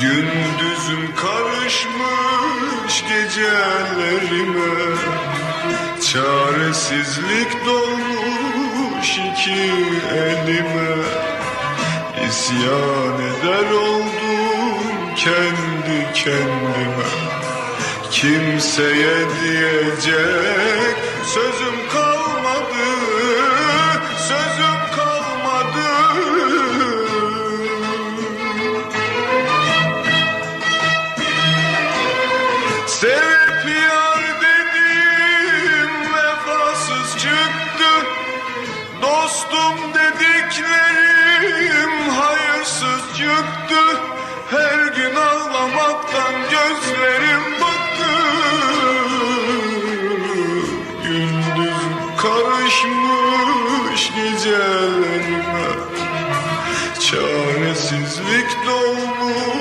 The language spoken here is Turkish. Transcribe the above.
Gündüzüm karışmış gecelerime. Çaresizlik dolmuş iki elime. İsyan eder oldum kendi kendime. Kimseye diyecek sözüm Sevip yar dedim vefasız çıktı. Dostum dediklerim hayırsız çıktı. Her gün ağlamaktan gözlerim battı. Gündüz karışmış gecelerime. Çaresizlik dolmuş